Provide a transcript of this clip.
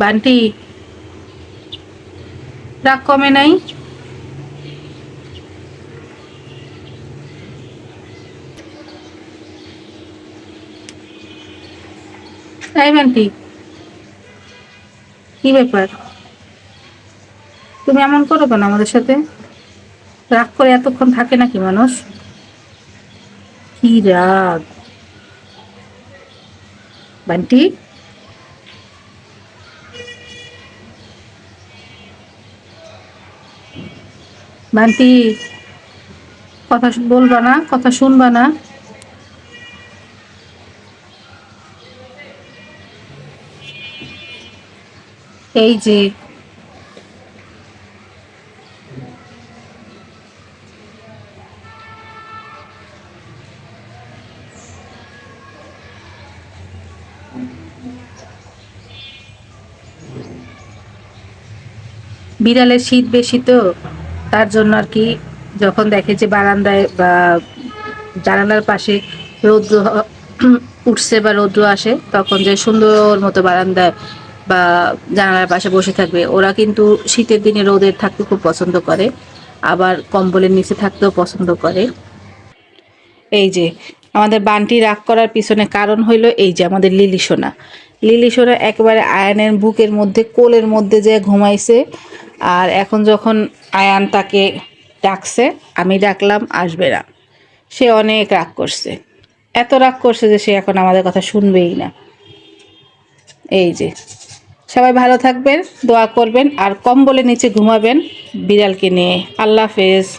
বান্টি, রাগ কমে নাই? তাই বান্টি, কি ব্যাপার? তুমি এমন করো কেন আমাদের সাথে? রাগ করে এতক্ষণ থাকে নাকি মানুষ? কি রাগ? বান্টি? বান্টি কথা বলবা না কথা শুনবা না। এই যে বিড়ালের শীত বেশি তো, তার জন্য আর কি যখন দেখে যে বারান্দায় বা জানালার পাশে রৌদ্র উঠছে বা রৌদ্র আসে, তখন যে সুন্দর মতো বারান্দায় বা জানালার পাশে বসে থাকবে। ওরা কিন্তু শীতের দিনে রোদের থাকতে খুব পছন্দ করে, আবার কম্বলের নিচে থাকতেও পছন্দ করে। এই যে, আমাদের বানটি রাগ করার পিছনে কারণ হইল এই যে আমাদের লিলি সোনা। লিলি সোনা একেবারে আয়ানের বুকের মধ্যে, কোলের মধ্যে যে ঘুমাইছে আর এখন যখন আয়ান তাকে ডাকছে, আমি ডাকলাম, আসবে না। সে অনেক রাগ করছে। এত রাগ করছে যে সে এখন আমাদের কথা শুনবেই না। এই যে, সবাই ভালো থাকবেন, দোয়া করবেন, আর কম্বলের নিচে ঘুমাবেন, বিড়ালকে নিয়ে। আল্লাহ হাফেজ।